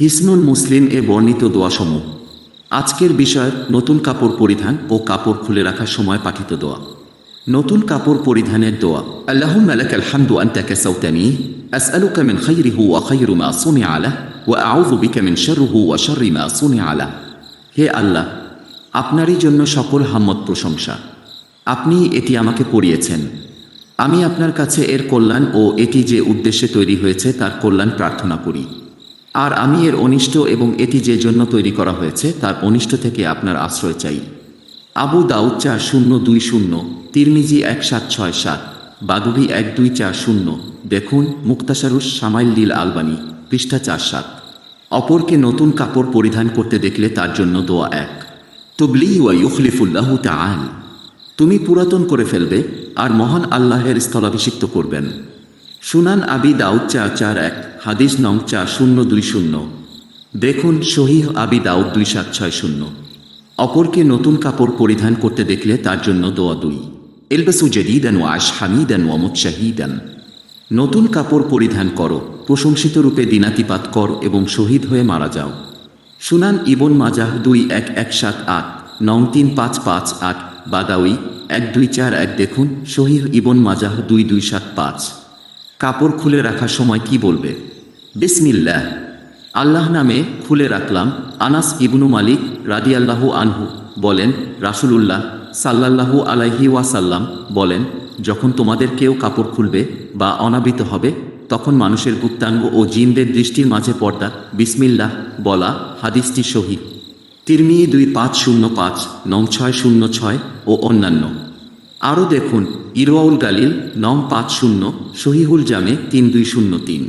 হিসনুল মুসলিম এ বর্ণিত দোয়াসমূহ। আজকের বিষয় নতুন কাপড় পরিধান ও কাপড় খুলে রাখার সময় পাঠিত দোয়া। নতুন কাপড় পরিধানের দোয়া, আল্লাহুম্মা লাকাল হামদু আনতা কাসাউতানি, আসআলুকা মিন খাইরিহি ওয়া খাইরু মা সুনিআ লাহ, ওয়া আউযু বিকা মিন শাররিহি ওয়া শাররি মা সুনিআ লাহ। হে আল্লাহ, আপনারই জন্য সকল হাম্মদ প্রশংসা। আপনি এটি আমাকে পড়িয়েছেন। আমি আপনার কাছে এর কল্যাণ ও এটি যে উদ্দেশ্যে তৈরি হয়েছে তার কল্যাণ প্রার্থনা করি। আর আমি এর অনিষ্ট এবং এটি যে জন্য তৈরি করা হয়েছে, তার অনিষ্ট থেকে আপনার আশ্রয় চাই। আবু দাউদ চার শূন্য দুই শূন্য, তিরমিজি এক সাত ছয় সাত, বাদুবি এক দুই চার শূন্য, দেখুন মুক্তাসারুস সামাইল দিল আলবানি, পৃষ্ঠা চার সাত। অপরকে নতুন কাপড় পরিধান করতে দেখলে তার জন্য দোয়া এক। তুবলি ওয়া ইউখলিফুল্লাহ তাআল। তুমি পুরাতন করে ফেলবে আর মহান আল্লাহের স্থলাভিষিক্ত করবেন। সুনান আবি দাউদ চার চার এক হাদিস নং চার শূন্য দুই শূন্য। দেখুন শহীহ আবি দাউদ দুই সাত ছয় শূন্য। অপরকে নতুন কাপড় পরিধান করতে দেখলে তার জন্য দোয়া দুই। এলবাসু জদিদান ও আশ হামিদান ও মুৎসাহিদান নতুন কাপড় পরিধান করো, প্রশংসিত রূপে দিনাতিপাত কর এবং শহীদ হয়ে মারা যাও। সুনান ইবন মাজাহ দুই এক এক সাত আট, নং তিন পাঁচ পাঁচ আট, বাদাউই এক দুই চার এক দেখুন শহীদ ইবন মাজাহ দুই দুই সাত পাঁচ। কাপড় খুলে রাখার সময় কি বলবে? বিসমিল্লাহ। আল্লাহ নামে খুলে রাখলাম আনাস ইবনু মালিক রাদিয়াল্লাহু আনহু বলেন, রাসূলুল্লাহ সাল্লাল্লাহু আলাইহি ওয়াসাল্লাম বলেন, যখন তোমাদের কেউ কাপড় খুলবে বা অনাবৃত হবে, তখন মানুষের গুপ্তাঙ্গ ও জিনদের দৃষ্টির মাঝে পর্দা বিসমিল্লাহ বলা হাদিসটি শহীদ তিরমি দুই পাঁচ শূন্য পাঁচ, নং ছয় শূন্য ছয় ও অন্যান্য। আরও দেখুন ইরওয়াউল গালিল নম পাঁচ শূন্য শহীহুল জামে তিন দুই শূন্য তিন।